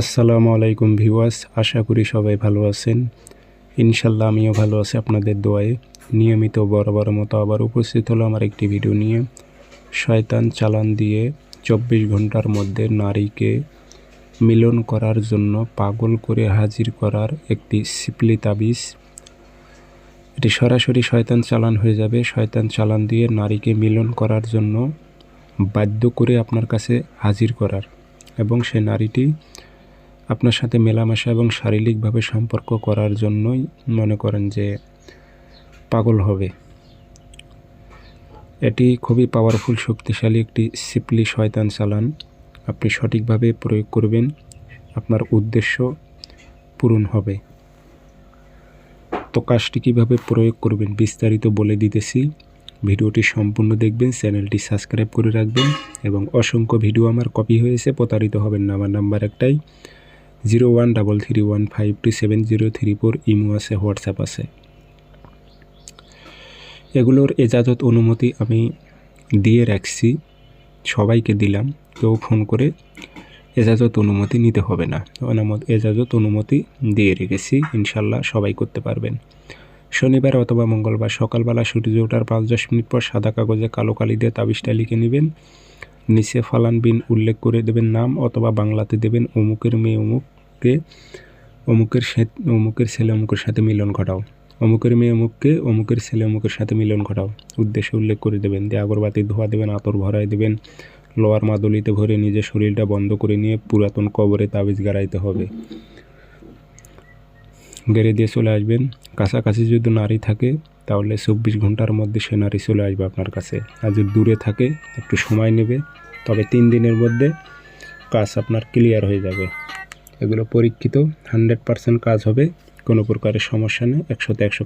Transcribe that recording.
আসসালামু আলাইকুম ভিউয়ার্স, আশা করি সবাই ভালো আছেন। ইনশাল্লাহ আমিও ভালো আছি আপনাদের দোয়ায়। নিয়মিত বরাবর মতো আবার উপস্থিত হলো আমার একটি ভিডিও নিয়ে। শয়তান চালান দিয়ে চব্বিশ ঘণ্টার মধ্যে নারীকে মিলন করার জন্য পাগল করে হাজির করার একটি সিপলি তাবিজ। এটি সরাসরি শয়তান চালান হয়ে যাবে। শয়তান চালান দিয়ে নারীকে মিলন করার জন্য বাধ্য করে আপনার কাছে হাজির করার। এবং সে নারীটি আপনার সাথে মেলামেশা এবং শারীরিকভাবে সম্পর্ক করার জন্যই মনে করেন যে পাগল হবে। এটি খুবই পাওয়ারফুল শক্তিশালী একটি সিপলি শয়তান চালান। আপনি সঠিকভাবে প্রয়োগ করবেন, আপনার উদ্দেশ্য পূরণ হবে। তো কাজটি কীভাবে প্রয়োগ করবেন বিস্তারিত বলে দিতেছি। ভিডিওটি সম্পূর্ণ দেখবেন, চ্যানেলটি সাবস্ক্রাইব করে রাখবেন এবং অসংখ্য ভিডিও আমার কপি হয়েছে, প্রতারিত হবেন না। আমার নাম্বার একটাই, zero one double three one five two seven zero three four Imo আছে, হোয়াটসঅ্যাপ আছে। এগুলোর এজাজত অনুমতি আমি দিয়ে রাখছি, সবাইকে দিলাম, কেউ ফোন করে এজাজত অনুমতি নিতে হবে না। অনামত এজাজত অনুমতি দিয়ে রেখেছি, ইনশাল্লাহ সবাই করতে পারবেন। শনিবার অথবা মঙ্গলবার সকালবেলা সূর্য ওঠার পাঁচ দশ মিনিট পর সাদা কাগজে কালো কালি দিয়ে তাবিজটা লিখে নেবেন। নিচে ফালান বিন উল্লেখ করে দেবেন নাম অথবা বাংলাতে দেবেন অমুকের মেয়ে অমুককে, অমুকের অমুকের ছেলে অমুকের সাথে মিলন ঘটাও। অমুকের মেয়ে অমুককে, অমুকের ছেলে অমুকের সাথে মিলন ঘটাও। উদ্দেশ্যে উল্লেখ করে দেবেন, দিয়ে আগরবাতি ধোয়া দেবেন, আতর ভরাই দেবেন। লোয়ার মাদুলিতে ভরে নিজের শরীরটা বন্ধ করে নিয়ে পুরাতন কবরে তাবিজ গাড়াইতে হবে। গেড়ে দিয়ে চলে আসবেন। কাছাকাছি যদি নারী থাকে, তাহলে চব্বিশ ঘণ্টার মধ্যে সে নারী চলে আসবে আপনার কাছে। আর যদি দূরে থাকে, একটু সময় নেবে। তবে তিন দিনের মধ্যে কাজ আপনার ক্লিয়ার হয়ে যাবে। এগুলো পরীক্ষিত হান্ড্রেড পারসেন্ট কাজ হবে। কোনো প্রকারের সমস্যা নেই। একশোতে একশো